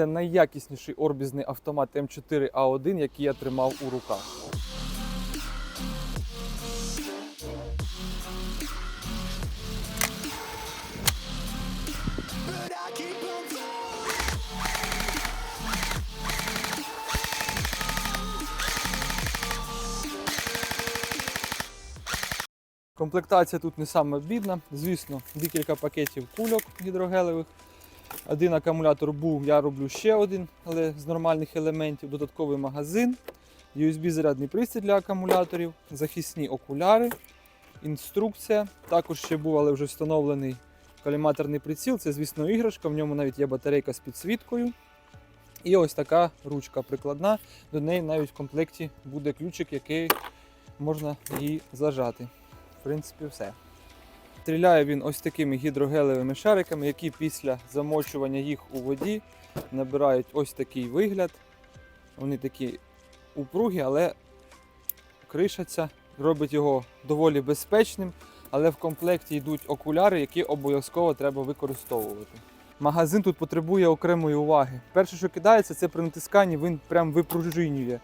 Це найякісніший орбізний автомат М4А1, який я тримав у руках. Комплектація тут не саме бідна. Звісно, декілька пакетів кульок гідрогелевих. Один акумулятор був, я роблю ще один, але з нормальних елементів. Додатковий магазин, USB-зарядний пристрій для акумуляторів, захисні окуляри, інструкція. Також ще був, але вже встановлений коліматорний приціл. Це, звісно, іграшка. В ньому навіть є батарейка з підсвіткою. І ось така ручка прикладна. До неї навіть в комплекті буде ключик, який можна її зажати. В принципі, все. Стріляє він ось такими гідрогелевими шариками, які після замочування їх у воді набирають ось такий вигляд. Вони такі упругі, але кришаться, робить його доволі безпечним, але в комплекті йдуть окуляри, які обов'язково треба використовувати. Магазин тут потребує окремої уваги. Перше, що кидається, це при натисканні він прям випружинює.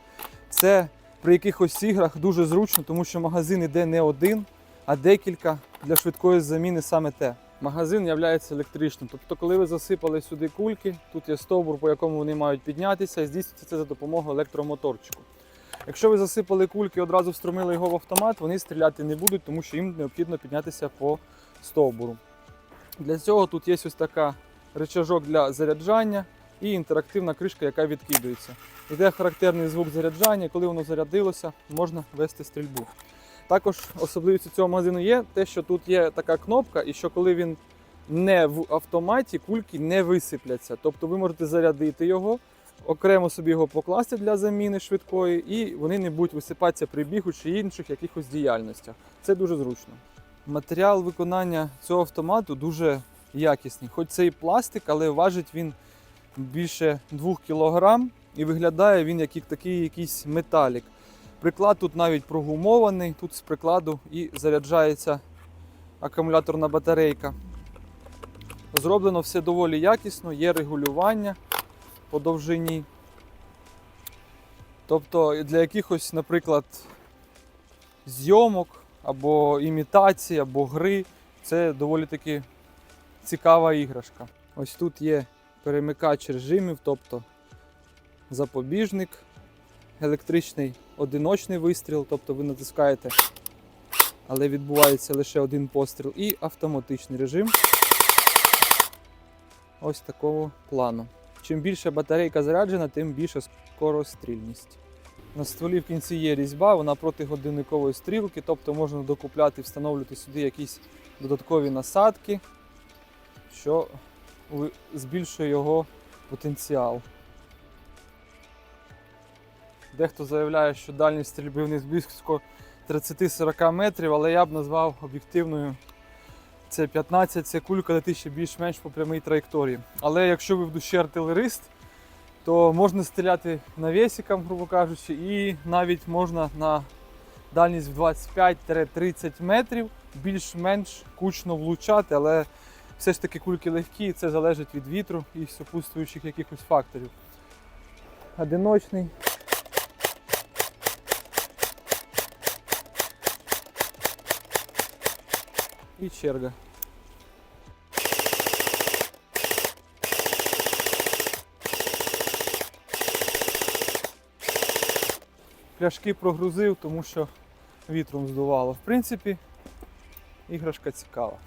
Це при якихось іграх дуже зручно, тому що магазин іде не один, а декілька для швидкої заміни саме те. Магазин є електричним. Тобто, коли ви засипали сюди кульки, тут є стовбур, по якому вони мають піднятися, і здійснюється це за допомогою електромоторчику. Якщо ви засипали кульки і одразу встромили його в автомат, вони стріляти не будуть, тому що їм необхідно піднятися по стовбуру. Для цього тут є ось така рычажок для заряджання і інтерактивна кришка, яка відкидується. Іде характерний звук заряджання, коли воно зарядилося, можна вести стрільбу. Також особливістю цього магазину є те, що тут є така кнопка, і що коли він не в автоматі, кульки не висипляться. Тобто ви можете зарядити його, окремо собі його покласти для заміни швидкої, і вони не будуть висипатися при бігу чи інших якихось діяльностях. Це дуже зручно. Матеріал виконання цього автомату дуже якісний. Хоч це і пластик, але важить він більше 2 кг і виглядає він як такий якийсь металік. Приклад тут навіть прогумований, тут з прикладу і заряджається акумуляторна батарейка. Зроблено все доволі якісно, є регулювання по довжині. Тобто для якихось, наприклад, зйомок або імітації, або гри це доволі таки цікава іграшка. Ось тут є перемикач режимів, тобто запобіжник, електричний одиночний вистріл, тобто ви натискаєте, але відбувається лише один постріл, і автоматичний режим ось такого плану. Чим більше батарейка заряджена, тим більша скорострільність. На стволі в кінці є різьба, вона проти годинникової стрілки, тобто можна докупляти, встановлювати сюди якісь додаткові насадки, що збільшує його потенціал. Дехто заявляє, що дальність стрільби вниз близько 30-40 метрів, але я б назвав об'єктивною це 15, це кулька летить ще більш-менш по прямій траєкторії. Але якщо ви в душі артилерист, то можна стріляти навісиком, грубо кажучи, і навіть можна на дальність в 25-30 метрів більш-менш кучно влучати, але все ж таки кульки легкі, і це залежить від вітру і супутствуючих якихось факторів. Одиночний. І черга. Пляшки прогрузив, тому що вітром здувало. В принципі, іграшка цікава.